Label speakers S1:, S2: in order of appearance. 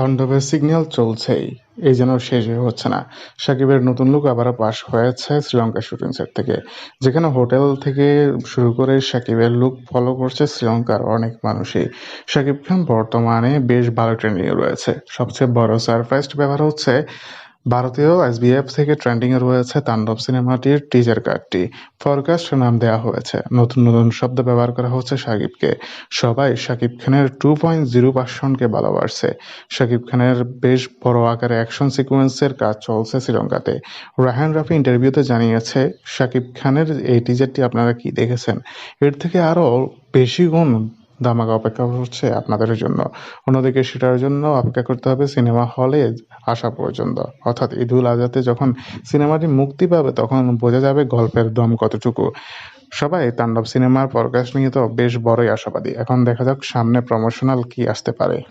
S1: তাণ্ডবের সিগন্যাল চলছেই, এই যেন শেষ হয়ে হচ্ছে না। সাকিবের নতুন লুক আবারও পাস হয়েছে শ্রীলঙ্কার শুটিং সেট থেকে, যেখানে হোটেল থেকে শুরু করে সাকিবের লুক ফলো করছে শ্রীলঙ্কার অনেক মানুষই। সাকিব খান বর্তমানে বেশ ভালো ট্রেন্ডিংয়ে রয়েছে। সবচেয়ে বড় সারপ্রাইজ ব্যাপার হচ্ছে ভারতীয় এসবিএফ থেকে ট্রেন্ডিংয়ে রয়েছে তাণ্ডব সিনেমাটির টিজার কার্ডটি। ফরকাস্ট নাম দেওয়া হয়েছে। নতুন নতুন শব্দ ব্যবহার করা হচ্ছে সাকিবকে। সবাই সাকিব খানের টু পয়েন্ট জিরো ভার্সনকে ভালোবাসছে। সাকিব খানের বেশ বড় আকারে অ্যাকশন সিকোয়েন্সের কাজ চলছে শ্রীলঙ্কাতে। রায়হান রাফি ইন্টারভিউতে জানিয়েছে, সাকিব খানের এই টিজারটি আপনারা কি দেখেছেন? এর থেকে আরও বেশি গুণ ধামাকা অপেক্ষা করছে আপনাদের জন্য। অন্যদিকে সেটার জন্য অপেক্ষা করতে হবে সিনেমা হলে আসা পর্যন্ত। অর্থাৎ ঈদুল আজহাতে যখন সিনেমাটি মুক্তি পাবে, তখন বোঝা যাবে গল্পের দম কতটুকু। সবাই তাণ্ডব সিনেমার প্রকাশ নিয়ে তো বেশ বড়ই আশাবাদী। এখন দেখা যাক সামনে প্রমোশনাল কি আসতে পারে।